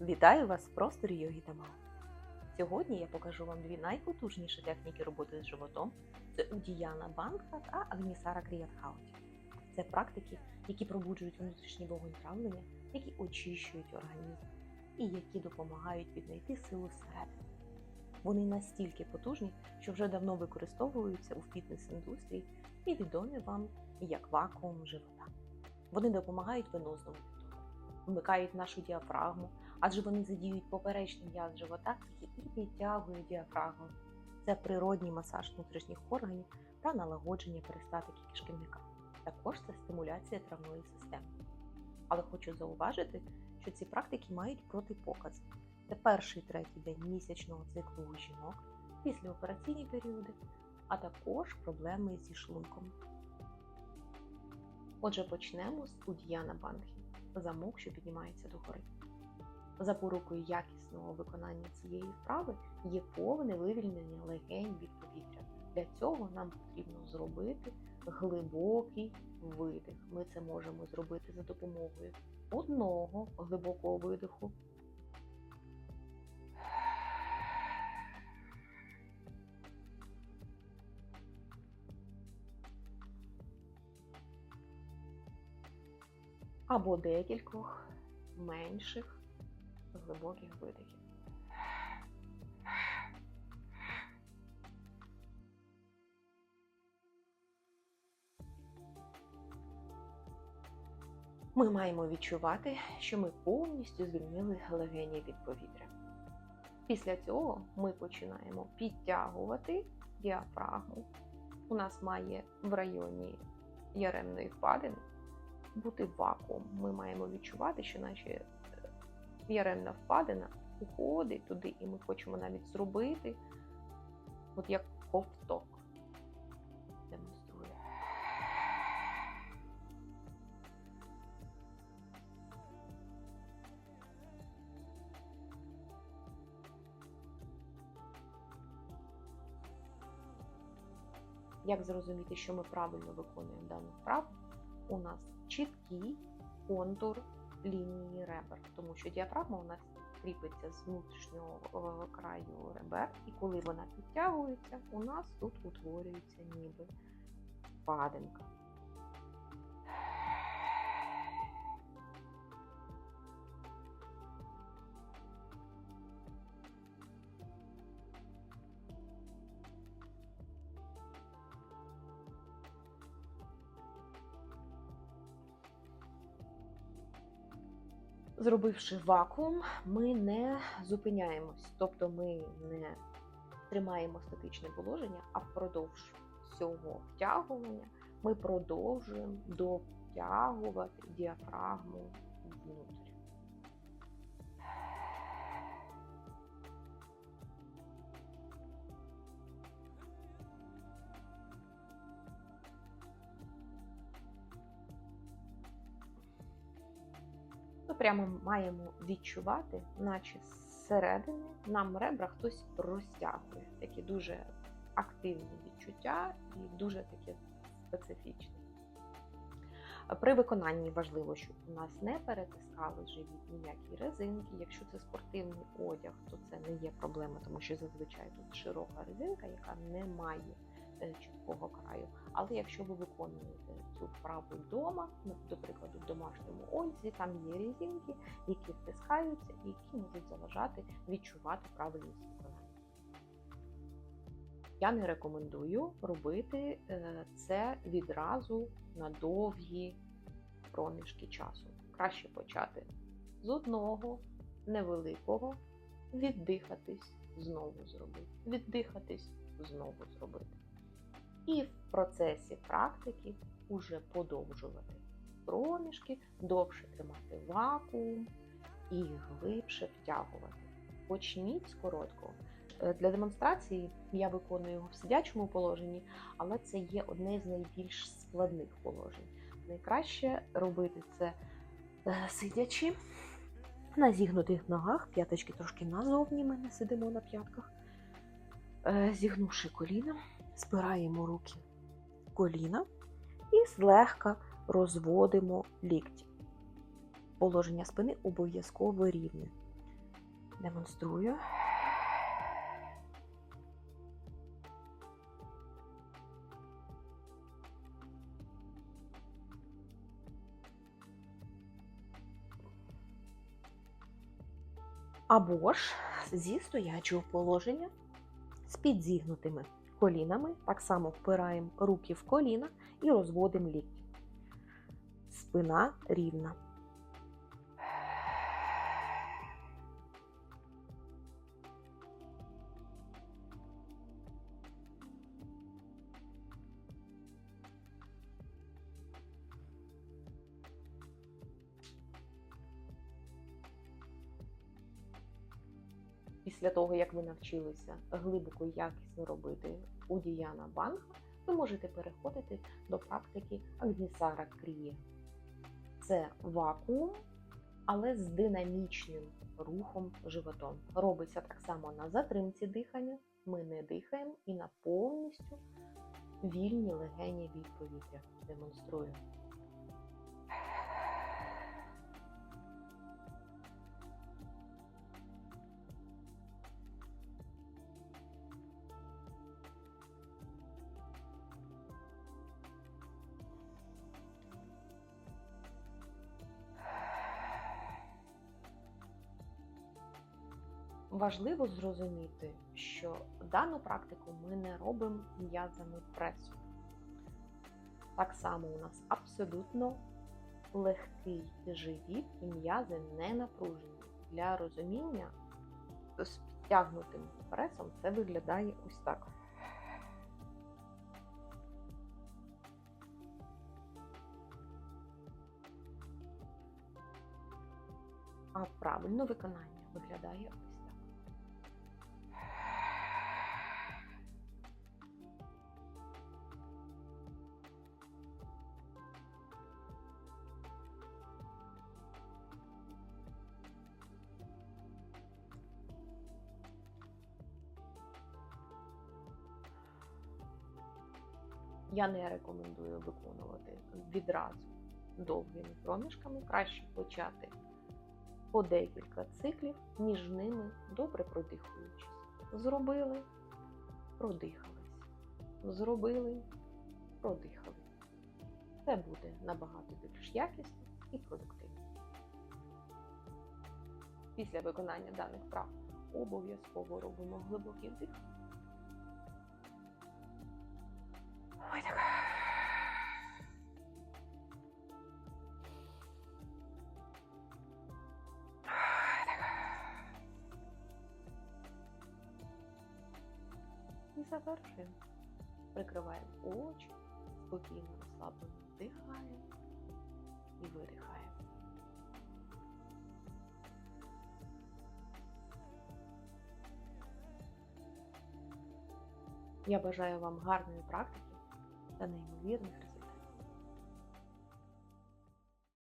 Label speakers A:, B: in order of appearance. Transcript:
A: Вітаю вас в просторі йоги та Мао. Сьогодні я покажу вам дві найпотужніші техніки роботи з животом: це Удіяна Бангха та Агнісара Кріятхауті. Це практики, які пробуджують внутрішній вогонь травлення, які очищують організм і які допомагають віднайти силу зсередини. Вони настільки потужні, що вже давно використовуються у фітнес-індустрії і відомі вам як вакуум живота. Вони допомагають венозному відтоку, вмикають нашу діафрагму, адже вони задіють поперечний м'яз живота, і підтягує діафрагму. Це природній масаж внутрішніх органів та налагодження перистатики кишківника. Також це стимуляція травної системи. Але хочу зауважити, що ці практики мають протипокази. Це перший третій день місячного циклу у жінок, післяопераційні періоди, а також проблеми зі шлунком. Отже, почнемо з Удіяна Бангхі замок, що піднімається догори. Запорукою якісного виконання цієї вправи є повне вивільнення легень від повітря. Для цього нам потрібно зробити глибокий видих. Ми це можемо зробити за допомогою одного глибокого видиху. Або декількох менших глибоких видихів. Ми маємо відчувати, що ми повністю звільнили легені від повітря. Після цього ми починаємо підтягувати діафрагму. У нас має в районі яремної впадини бути вакуум. Ми маємо відчувати, що наші яремна впадина уходить туди, і ми хочемо навіть зробити, от як ковток. Демонструю. Як зрозуміти, що ми правильно виконуємо дану вправу? У нас чіткий контур лінії ребер, тому що діафрагма у нас кріпиться з внутрішнього е, краю ребер, і коли вона підтягується, у нас тут утворюється ніби падинка. Зробивши вакуум, ми не зупиняємось, тобто ми не тримаємо статичне положення, а впродовж цього втягування ми продовжуємо довтягувати діафрагму внутрі. Прямо маємо відчувати, наче зсередини нам ребра хтось розтягує. Такі дуже активні відчуття і дуже таке специфічне. При виконанні важливо, щоб у нас не перетискали живіт ніякі резинки. Якщо це спортивний одяг, то це не є проблема, тому що зазвичай тут широка резинка, яка не має е, чіткого краю. Але якщо ви виконуєте цю вправу вдома, ну, до прикладу, в домашньому одязі, там є резинки, які втискаються і які можуть заважати відчувати правильність виконання. Я не рекомендую робити е, це відразу на довгі проміжки часу. Краще почати з одного невеликого, віддихатись, знову зробити, віддихатись, знову зробити. І в процесі практики уже подовжувати проміжки, довше тримати вакуум і глибше втягувати. Почніть з короткого. Е, Для демонстрації я виконую його в сидячому положенні, але це є одне з найбільш складних положень. Найкраще робити це е, сидячи на зігнутих ногах, п'яточки трошки назовні, ми не сидимо на п'ятках. Е, Зігнувши коліна, спираємо руки в коліна і злегка розводимо лікті. Положення спини обов'язково рівне. Демонструю. Або ж зі стоячого положення з підзігнутими колінами. Так само впираємо руки в коліна і розводимо лікті. Спина рівна. Після того, як ви навчилися глибоко і якісно робити у Діяна Банга, ви можете переходити до практики Агнісара Кріє. Це вакуум, але з динамічним рухом животом. Робиться так само на затримці дихання. Ми не дихаємо і на повністю вільні легені від повітря. Демонструю. Важливо зрозуміти, що дану практику ми не робимо м'язами пресу. Так само у нас абсолютно легкий живіт і м'язи не напружені. Для розуміння з підтягнутим пресом це виглядає ось так. А правильне виконання виглядає ось Я не рекомендую виконувати відразу довгими проміжками. Краще почати по декілька циклів, між ними добре продихуючись. Зробили, продихались. Зробили, продихали. Це буде набагато більш якісно і продуктивно. Після виконання даних вправ обов'язково робимо глибокий вдих. Завершуємо. Прикриваємо очі, спокійно розслаблено вдихаємо і видихаємо. Я бажаю вам гарної практики та неймовірних результатів.